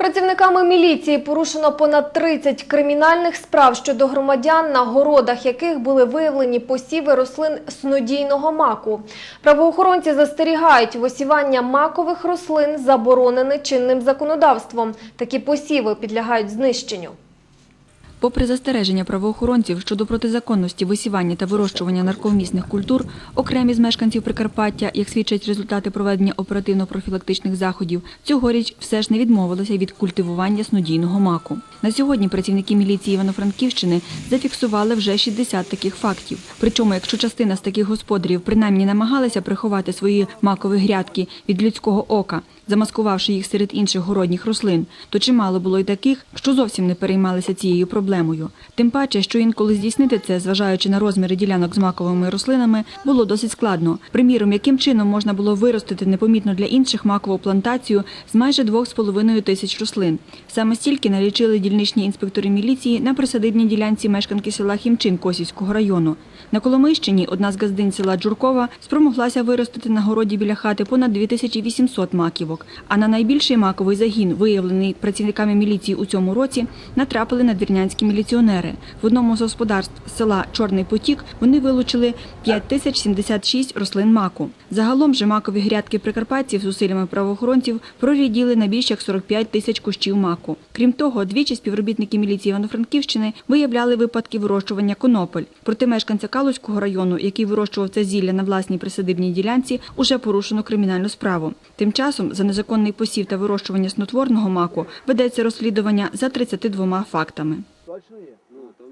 Працівниками міліції порушено понад 30 кримінальних справ щодо громадян, на городах яких були виявлені посіви рослин снодійного маку. Правоохоронці застерігають, висівання макових рослин заборонене чинним законодавством. Такі посіви підлягають знищенню. Попри застереження правоохоронців щодо протизаконності висівання та вирощування нарковмісних культур, окремі з мешканців Прикарпаття, як свідчать результати проведення оперативно-профілактичних заходів, цьогоріч все ж не відмовилися від культивування снодійного маку. На сьогодні працівники міліції Івано-Франківщини зафіксували вже 60 таких фактів. Причому, якщо частина з таких господарів принаймні намагалася приховати свої макові грядки від людського ока, замаскувавши їх серед інших городніх рослин, то чимало було й таких, що зовсім не переймалися цією проблемою. Тим паче, що інколи здійснити це, зважаючи на розміри ділянок з маковими рослинами, було досить складно. Приміром, яким чином можна було виростити непомітно для інших макову плантацію з майже 2,5 тисяч рослин. Саме стільки налічили дільничні інспектори міліції на присадибній ділянці мешканки села Хімчин Косівського району. На Коломийщині одна з газдин села Джуркова спромоглася виростити на городі біля хати понад 2800 маківок. А на найбільший маковий загін, виявлений працівниками міліції у цьому році, натрапили надвірнянські міліціонери. В одному з господарств села Чорний Потік вони вилучили 5076 рослин маку. Загалом же макові грядки прикарпатців зусиллями правоохоронців проряділи на більш як 45 тисяч кущів маку. Крім того, двічі співробітники міліції Івано-Франківщини виявляли випадки вирощування конопель. Проти мешканця Калузького району, який вирощував це зілля на власній присадибній ділянці, уже порушено кримінальну справу. Тим часом за незаконний посів та вирощування снотворного маку ведеться розслідування за 32 фактами. شوية.